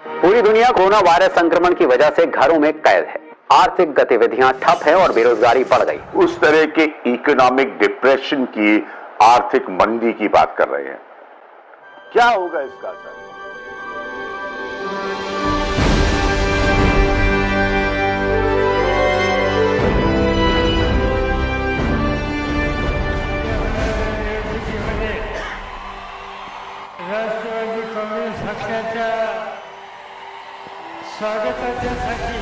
पूरी दुनिया corona virus संक्रमण की वजह से घरों में कैद है। आर्थिक गतिविधियाँ ठप है और बेरोजगारी बढ़ गई। उस तरह के इकोनॉमिक डिप्रेशन की आर्थिक मंदी की बात कर रहे हैं। क्या होगा इसका असर राष्ट्रवादी काँग्रेस पक्षाच्या स्वागताच्यासाठी.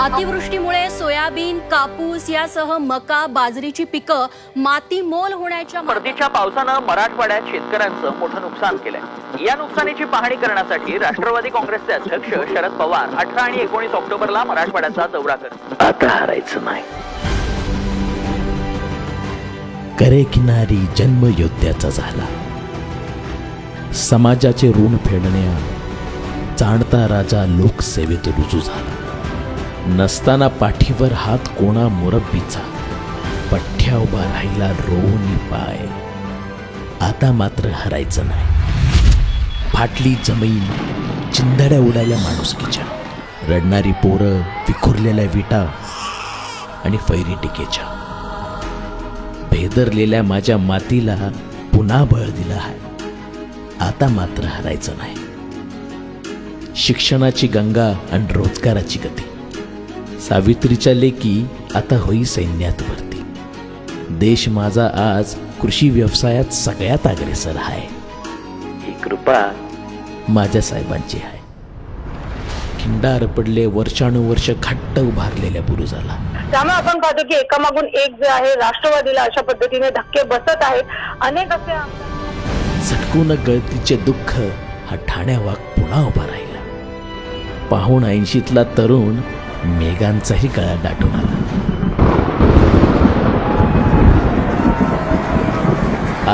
अतिवृष्टीमुळे सोयाबीन कापूस यासह मका बाजरीची पिकं मातीमोल होण्याच्या परतीच्या पावसानं मराठवाड्यात शेतकऱ्यांचं मोठं नुकसान केलंय. या नुकसानीची पाहणी करण्यासाठी राष्ट्रवादी काँग्रेसचे अध्यक्ष शरद पवार अठरा आणि एकोणीस ऑक्टोबरला मराठवाड्याचा दौरा करतील. आता हारायचं नाही. करेकिनारी जन्म जन्मयोद्ध्याचा झाला. समाजाचे ऋण फेडण्या जाणता राजा लोकसेवेत रुजू झाला. नसताना पाठीवर हात कोणा मुरब्बीचा पठ्ठ्या उभा राहिला रोनी पाय. आता मात्र हरायचं नाही. फाटली जमीन चिंधड्या उडाल्या माणुसकीच्या. रडणारी पोरं विखुरलेल्या विटा आणि फैरी टिकेच्या. भेदरलेल्या माझ्या मातीला पुन्हा बळ दिला आहे. आता मात्र हरायचं नाही. शिक्षणाची गंगा आणि रोजगाराची गती. सावित्रीच्या लेकी आता होई सैन्यात भरती. देश माझा आज कृषी व्यवसायात सगळ्यात अग्रेसर आहे. ही कृपा माझ्या साहेबांची आहे. खिंडार पडले वर्षानुवर्ष घट्ट उभारलेल्या बुरुजाला. त्यामुळे आपण पाहतो की एकामागून एक जे आहे राष्ट्रवादीला अशा पद्धतीने धक्के बसत आहेत. अनेक असे झटकून गळतीचे दुःख हा ठाण्या वाघ पुन्हा उभा राहिला. पाहून ऐंशीतला तरुण मेघांचाही गळा दाटून आला.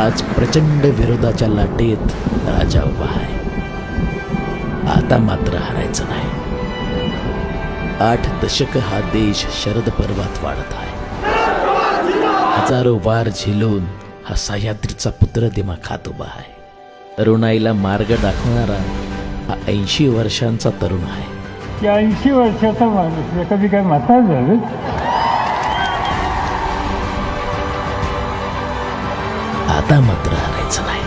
आज प्रचंड विरोधाच्या लाटेत राजा उभा आहे. आता मात्र हरायचं नाही. आठ दशक हा देश शरद पर्वात वाढत आहे. हजारो वार झेलून हा सह्याद्रीचा पुत्र दिमा खात उभा आहे. तरुणाईला मार्ग दाखवणारा हा ऐंशी वर्षांचा तरुण आहे. ऐंशी वर्षाचा माणूस कधी काय म्हातार झालं? आता मात्र हरायचं नाही.